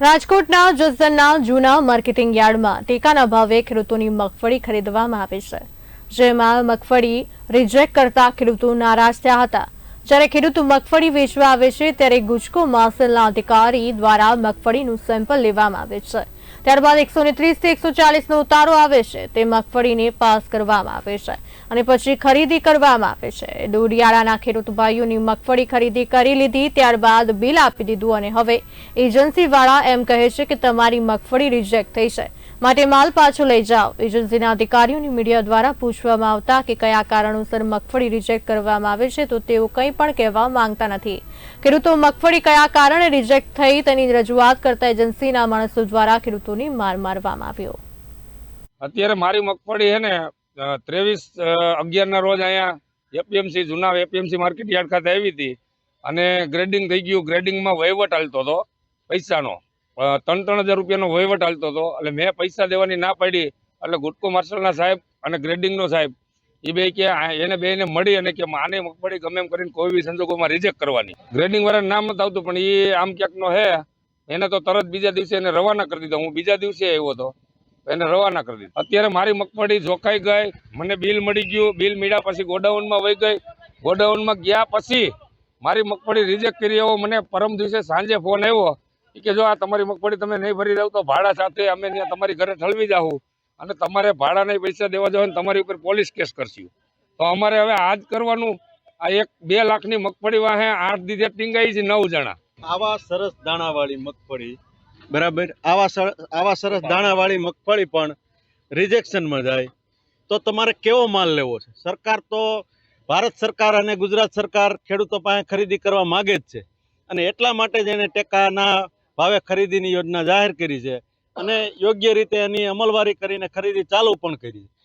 રાજકોટના જસદણના જૂના માર્કેટિંગ યાર્ડમાં ટેકાના ભાવે ખેડૂતોની મગફળી ખરીદવામાં આવે છે, જેમાં મગફળી રિજેક્ટ કરતા ખેડૂતો નારાજ થયા હતા. જ્યારે ખેડૂતો મગફળી વેચવા આવે છે, ત્યારે ગુજકો માસલના અધિકારી દ્વારા મગફળીનું સેમ્પલ લેવામાં આવે છે. ત્યારબાદ એકસો ને ત્રીસથી એકસો ચાલીસનો ઉતારો આવે છે, તે મગફળીને પાસ કરવામાં આવે છે અને પછી ખરીદી કરવામાં આવે છે. દોડિયાળાના ખેડૂત ભાઈઓની મગફળી ખરીદી કરી લીધી, ત્યારબાદ બિલ આપી દીધું અને હવે એજન્સી વાળા એમ કહે છે કે તમારી મગફળી રિજેક્ટ થઈ છે. માટે માલ પાછો લઈ જાઓ. એજન્સીના અધિકારીઓની મીડિયા દ્વારા પૂછવામાં આવતા કે કયા કારણોસર મગફળી રિજેક્ટ કરવામાં આવે છે, તો તેઓ કંઈ પણ કહેવા માંગતા નથી. ખેડૂતો મગફળી કયા કારણે રિજેક્ટ થઈ તેની રજૂઆત કરતા એજન્સીના માણસો દ્વારા ખેડૂતોની માર મારવામાં આવ્યો. અત્યારે મારી મગફળી છે ને ત્રેવીસ અગિયાર ના રોજ અહીંયા એપીએમસી, જૂના એપીએમસી માર્કેટ યાર્ડ ખાતે આવી હતી. અને ગ્રેડિંગ થઈ ગયું. ગ્રેડિંગમાં વહીવટ હાલતો હતો, પૈસાનો. ત્રણ ત્રણ હજાર રૂપિયાનો વહીવટ હાલતો હતો. એટલે મેં પૈસા દેવાની ના પાડી. એટલે ગુટકો માર્શલના સાહેબ અને ગ્રેડિંગનો સાહેબ એ બે કે એને બેને મળી અને કે આને મગફળી ગમે એમ કરીને કોઈ બી સંજોગોમાં રિજેક્ટ કરવાની. ગ્રેડિંગ વાળાનું નામ નથી આવતું, પણ એ આમ ક્યાંકનો હે, એને તો તરત બીજા દિવસે એને રવાના કરી દીધો. હું બીજા દિવસે આવ્યો હતો એને રવાના કરી દીધું. અત્યારે મારી મગફળી જોખાઈ ગઈ, મને બિલ મળી ગયું. બિલ મળ્યા પછી ગોડાઉનમાં વહી ગઈ. ગોડાઉનમાં ગયા પછી મારી મગફળી રિજેક્ટ કરી એવો મને પરમ દિવસે સાંજે ફોન આવ્યો. ઈ કે જો આ તમારી મગફળી તમે નહીં ભરી દઉં તો ભાડા સાથે અમે ત્યાં તમારી ઘરે ઠલવી જાઉં અને તમારે ભાડાના પૈસા દેવા જાવ તમારી ઉપર પોલીસ કેસ કરશું. તો અમારે હવે આ જ કરવાનું, આ એક બે લાખની મગફળી વાહે આઠ દીધે ટીંગાઈ છે નવ જણા. આવા સરસ દાણાવાળી મગફળી, બરાબર? આવા આવા સરસ દાણાવાળી મગફળી પણ રિજેક્શનમાં જાય. તો તમારે કેવો માલ લેવો છે? સરકાર તો ભારત સરકાર અને ગુજરાત સરકાર ખેડૂતો પાસે ખરીદી કરવા માગે જ છે. અને એટલા માટે જ એને ટેકાના ભાવે ખરીદીની યોજના જાહેર કરી છે અને યોગ્ય રીતે એની અમલવારી કરીને ખરીદી ચાલુ પણ કરી છે.